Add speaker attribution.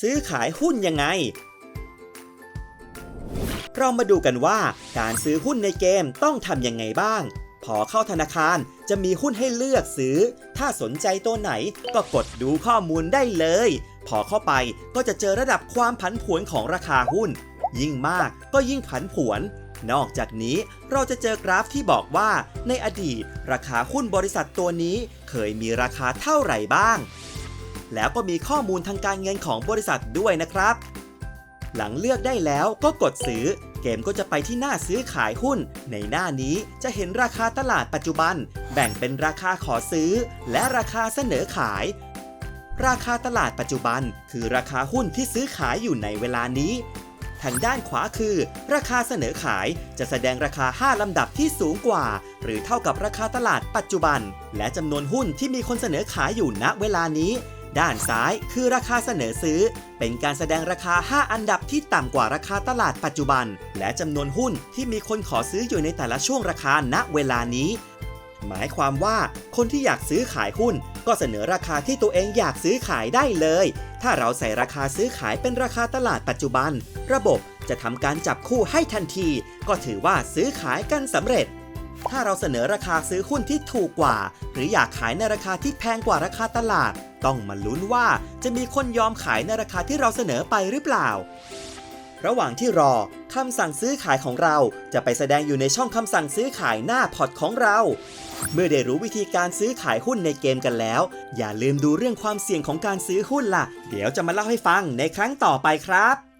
Speaker 1: ซื้อขายหุ้นยังไง เรามาดูกันว่าการซื้อหุ้นในเกมต้องทำยังไงบ้าง พอเข้าธนาคารจะมีหุ้นให้เลือกซื้อ ถ้าสนใจตัวไหนก็กดดูข้อมูลได้เลย พอเข้าไปก็จะเจอระดับความผันผวนของราคาหุ้น ยิ่งมากก็ยิ่งผันผวนนอกจากนี้เราจะเจอกราฟที่บอกว่า ในอดีต ราคาหุ้นบริษัทตัวนี้ เคยมีราคาเท่าไหร่บ้าง แล้วก็มีข้อมูลทางการเงินของบริษัทด้วยนะครับ หลังเลือกได้แล้วก็กดซื้อ เกมก็จะไปที่หน้าซื้อขายหุ้น ในหน้านี้จะเห็นราคาตลาดปัจจุบัน แบ่งเป็นราคาขอซื้อ และราคาเสนอขาย ราคาตลาดปัจจุบัน คือราคาหุ้นที่ซื้อขายอยู่ในเวลานี้ทางด้านขวาคือ ราคาเสนอขายจะแสดงราคา 5 ลำดับที่สูงกว่า หรือเท่ากับราคาตลาดปัจจุบัน และจำนวนหุ้นที่มีคนเสนอขายอยู่ณเวลานี้ ด้านซ้ายคือราคาเสนอซื้อ เป็นการแสดงราคา 5 อันดับที่ต่ำกว่าราคาตลาดปัจจุบัน และจำนวนหุ้นที่มีคนขอซื้ออยู่ในแต่ละช่วงราคาณเวลานี้ หมายความว่าคนที่อยากซื้อขายหุ้น ก็เสนอราคาที่ตัวเองอยากซื้อขายได้เลย ถ้าเราใส่ราคาซื้อขายเป็นราคาตลาดปัจจุบัน ระบบจะทำการจับคู่ให้ทันที ก็ถือว่าซื้อขายกันสำเร็จ ถ้าเราเสนอราคาซื้อหุ้นที่ถูกกว่า หรืออยากขายในราคาที่แพงกว่าราคาตลาด ต้องมาลุ้นว่าจะมีคนยอมขายในราคาที่เราเสนอไปหรือเปล่า ระหว่างที่รอคำสั่งซื้อขายของเราจะไปแสดงอยู่ในช่องคำสั่งซื้อขายหน้าพอร์ตของเรา เมื่อได้รู้วิธีการซื้อขายหุ้นในเกมกันแล้ว อย่าลืมดูเรื่องความเสี่ยงของการซื้อหุ้นล่ะ เดี๋ยวจะมาเล่าให้ฟังในครั้งต่อไปครับ